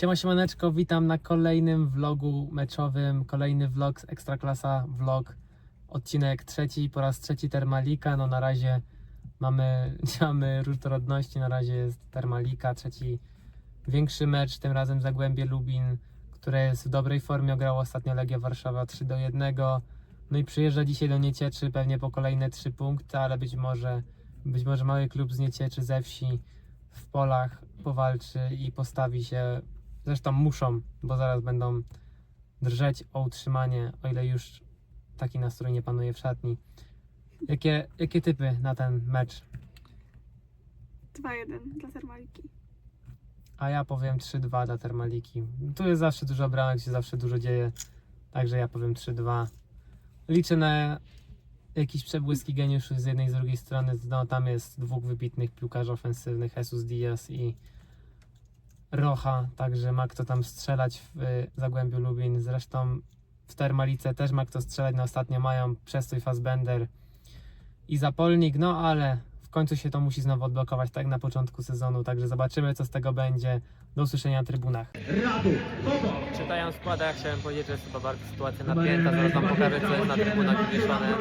Siema siemaneczko, witam na kolejnym vlogu meczowym, kolejny vlog z Ekstraklasa vlog, odcinek trzeci, po raz trzeci Termalika, no na razie mamy, mamy różnorodności, na razie jest Termalika, trzeci większy mecz, tym razem Zagłębie Lubin, które jest w dobrej formie, ograło ostatnio Legia Warszawa 3 do 1, no i przyjeżdża dzisiaj do Niecieczy pewnie po kolejne 3 punkty, ale być może, być może mały klub z Niecieczy, ze wsi w polach powalczy i postawi się Zresztą muszą, bo zaraz będą drżeć o utrzymanie, o ile już taki nastrój nie panuje w szatni. Jakie, jakie typy na ten mecz? 2-1 dla Termaliki. A ja powiem 3-2 dla Termaliki. Tu jest zawsze dużo bramek, się zawsze dużo dzieje, także ja powiem 3-2. Liczę na jakieś przebłyski geniuszu z jednej i z drugiej strony. No, tam jest dwóch wybitnych piłkarzy ofensywnych, Jesus Diaz i Rocha, także ma kto tam strzelać w y, Zagłębiu Lubin. Zresztą w Termalice też ma kto strzelać. Na ostatnio mają przestój Fassbender i Zapolnik, no ale w końcu się to musi znowu odblokować, tak na początku sezonu. Także zobaczymy, co z tego będzie. Do usłyszenia na trybunach. Czytając skład, ja chciałem powiedzieć, że jest chyba bardzo sytuacja napięta. Zaraz wam pokażę, co jest na trybunach wywieszone.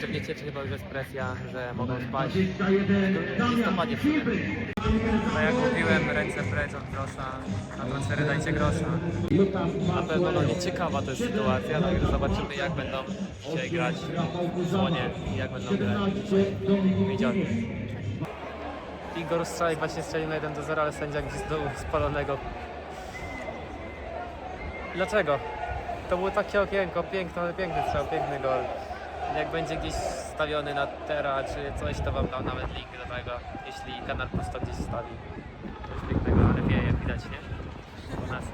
Że wiecie, czy chyba już jest presja, że mogą spaść. W listopadzie w sumie. Tak jak mówiłem, ręce precz od grosza, na transfery dajcie grosza. Na pewno no, nieciekawa to jest sytuacja, także zobaczymy jak będą dzisiaj grać w słonie i jak będą grać widzieli. Igor Strzałek właśnie strzelił na 1 do 0, ale sędzia dołu spalonego. Dlaczego? To było takie okienko, piękny, ale piękny strzał, piękny gol. Jak będzie gdzieś stawiony na Tera czy coś, to wam dam nawet link do tego, jeśli kanał Plus to gdzieś stawi. Coś pięknego, ale wieje, widać, nie? U nas.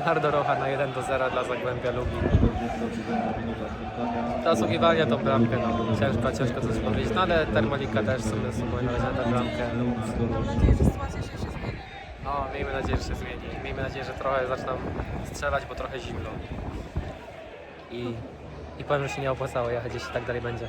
Leonardo Rocha na 1 do 0 dla Zagłębia Lubin. Zasługiwanie tą bramkę, no ciężko, ciężko coś powiedzieć, no ale Termalika też sobie zasługuje na razie na tę bramkę. No, miejmy nadzieję, że się zmieni. Miejmy nadzieję, że trochę zaczną strzelać, bo trochę zimno. I, i powiem, że się nie opłacało jechać, jeśli tak dalej będzie.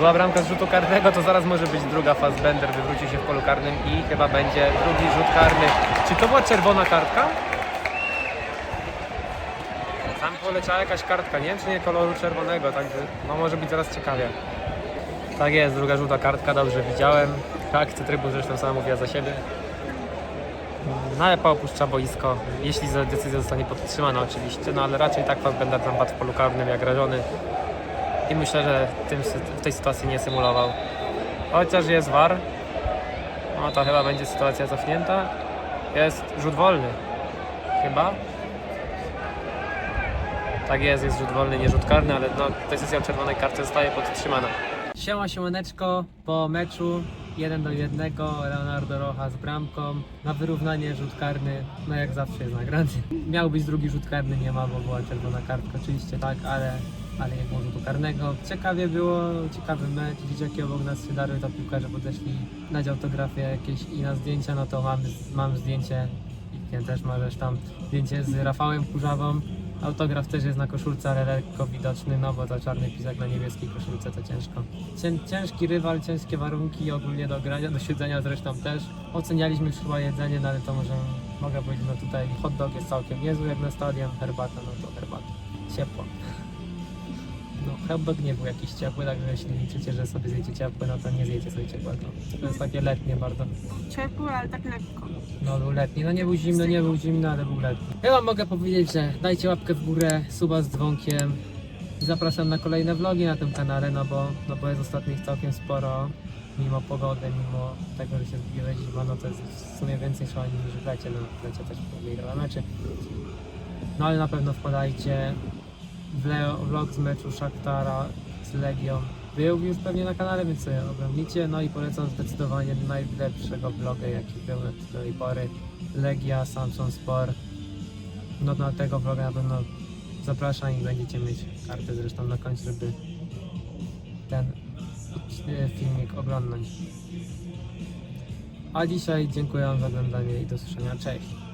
Była bramka z rzutu karnego, to zaraz może być druga Fassbender, wywrócił się w polu karnym i chyba będzie drugi rzut karny. Czy to była czerwona kartka? Tam poleciała jakaś kartka, nie wiem czy nie koloru czerwonego, także no może być zaraz ciekawie. Tak jest, druga żółta kartka, dobrze widziałem. Reakcja trybu zresztą sama mówiła za siebie. No ale opuszcza boisko, jeśli decyzja zostanie podtrzymana oczywiście, no ale raczej tak Fassbender tam padł w polu karnym jak rażony. I myślę, że w tej sytuacji nie symulował. Chociaż jest war, no to chyba będzie sytuacja cofnięta. Jest rzut wolny. Chyba. Tak jest, jest rzut wolny, nie rzut karny, ale no, decyzja czerwonej kartce zostaje podtrzymana. Siema siemaneczko, po meczu 1 do 1 Leonardo Rocha z bramką na wyrównanie rzut karny, no jak zawsze jest nagrany. Miał być drugi rzut karny, nie ma, bo była czerwona kartka, oczywiście tak, ale, ale nie było rzutu karnego. Ciekawie było, ciekawy mecz, dzieciaki obok nas się darły, to piłkarze podeszli na autografie jakieś i na zdjęcia, no to mam, mam zdjęcie i też ma tam zdjęcie z Rafałem Kurzawą. Autograf też jest na koszulce, ale lekko widoczny, no bo to czarny pisak na niebieskiej koszulce to ciężko. Cię, ciężki rywal, ciężkie warunki ogólnie do grania, do siedzenia zresztą też. Ocenialiśmy chyba jedzenie, no ale to może mogę powiedzieć, no tutaj hot dog jest całkiem niezły jak na stadion, herbata, no to herbata. Ciepło. No hotdog nie był jakiś ciepły, także jeśli liczycie, że sobie zjecie ciepły, no to nie zjecie sobie ciepłego. To jest takie letnie bardzo. Ciepły, ale tak lekko. No był letni, no nie był zimno, nie był zimno, ale był letni. Ja wam mogę powiedzieć, że dajcie łapkę w górę, suba z dzwonkiem. I Zapraszam na kolejne vlogi na tym kanale, no bo, no bo jest ostatnich całkiem sporo. Mimo pogody, mimo tego, że się zbliża zima, no to jest w sumie więcej szaleń niż w lecie, no w lecie też ile meczy. No ale na pewno wpadajcie. Vlog z meczu Szaktara z Legią był już pewnie na kanale, więc sobie oglądnijcie. No i polecam zdecydowanie najlepszego vloga, jaki był do tej pory. Legia, Samsung Sport. No na tego vloga na pewno zapraszam i będziecie mieć kartę zresztą na końcu, żeby ten filmik oglądać. A dzisiaj dziękuję za oglądanie i do usłyszenia. Cześć!